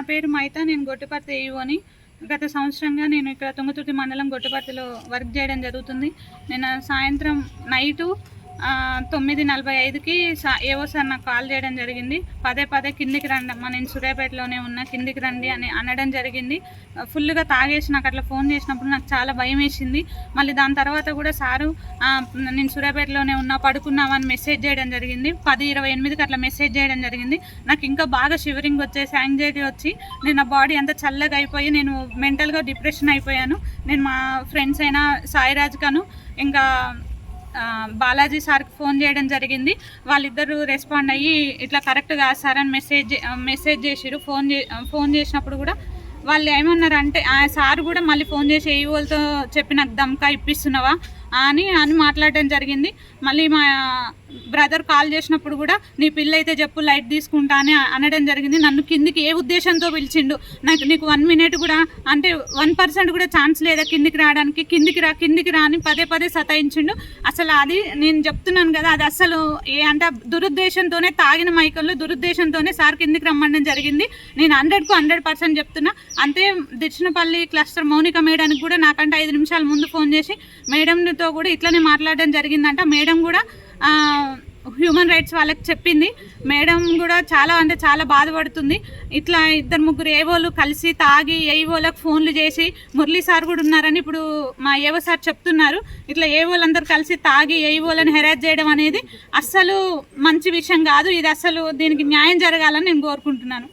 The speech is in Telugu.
నా పేరు మైత నేను గొట్టుపర్తి ఏయుని గత సంవత్సరంగా నేను ఇక్కడ తుంగతుర్తి మండలం గొట్టుపర్తిలో వర్క్ చేయడం జరుగుతుంది. నేను సాయంత్రం నైటు తొమ్మిది నలభై ఐదుకి సా ఏవో సార్ నాకు కాల్ చేయడం జరిగింది. పదే పదే కిందికి రండి అమ్మా నేను సూర్యాపేటలోనే ఉన్నా కిందికి రండి అని అనడం జరిగింది. ఫుల్గా తాగేసి నాకు అట్లా ఫోన్ చేసినప్పుడు నాకు చాలా భయం వేసింది. మళ్ళీ దాని తర్వాత కూడా సారు నేను సూర్యాపేటలోనే ఉన్నా పడుకున్నామని మెసేజ్ చేయడం జరిగింది. పది ఇరవై ఎనిమిదికి అట్లా మెసేజ్ చేయడం జరిగింది. నాకు ఇంకా బాగా షివరింగ్ వచ్చేసి యాంగ్జైటీ వచ్చి నేను నా బాడీ అంతా చల్లగా అయిపోయి నేను మెంటల్గా డిప్రెషన్ అయిపోయాను. నేను మా ఫ్రెండ్స్ అయినా సాయిరాజ్ కాను ఇంకా బాలాజీ సార్కి ఫోన్ చేయడం జరిగింది. వాళ్ళిద్దరూ రెస్పాండ్ అయ్యి ఇట్లా కరెక్ట్ కాదు సార్ అని మెసేజ్ మెసేజ్ చేసిరు ఫోన్ చే ఫోన్ చేసినప్పుడు కూడా వాళ్ళు ఏమన్నారు అంటే ఆ సార్ కూడా మళ్ళీ ఫోన్ చేసి ఏ వాళ్ళతో చెప్పి నాకు దమ్కా ఇప్పిస్తున్నావా? అని అని మాట్లాడడం జరిగింది. మళ్ళీ మా బ్రదర్ కాల్ చేసినప్పుడు కూడా నీ పిల్ల అయితే చెప్పు లైట్ తీసుకుంటా అని అనడం జరిగింది. నన్ను కిందికి ఏ ఉద్దేశంతో పిలిచిండు? నాకు నీకు వన్ మినిట్ కూడా అంటే వన్ పర్సెంట్ కూడా ఛాన్స్ లేదా కిందికి రావడానికి కిందికి రా కిందికి రా అని పదే పదే సతాయించిండు. అసలు అది నేను చెప్తున్నాను కదా అది అసలు ఏ అంటే దురుద్దేశంతోనే తాగిన మైకల్లో దురుద్దేశంతోనే సార్ కిందికి రమ్మడం జరిగింది. నేను హండ్రెడ్కు హండ్రెడ్ పర్సెంట్ చెప్తున్నా. అంతే దక్షిణపల్లి క్లస్టర్ మౌనిక మేడానికి కూడా నాకంటే ఐదు నిమిషాల ముందు ఫోన్ చేసి మేడంతో కూడా ఇట్లనే మాట్లాడడం జరిగిందంట. మేడం కూడా హ్యూమన్ రైట్స్ వాళ్ళకి చెప్పింది. మేడం కూడా చాలా అంటే చాలా బాధపడుతుంది. ఇట్లా ఇద్దరు ముగ్గురు ఏవోలు కలిసి తాగి ఏవోలకు ఫోన్లు చేసి మురళీ సార్ కూడా ఉన్నారని ఇప్పుడు మా ఏవో సార్ చెప్తున్నారు. ఇట్లా ఏవోలందరూ కలిసి తాగి ఏవోలను హెరాజ్ చేయడం అనేది అస్సలు మంచి విషయం కాదు. ఇది అసలు దీనికి న్యాయం జరగాలని నేను కోరుకుంటున్నాను.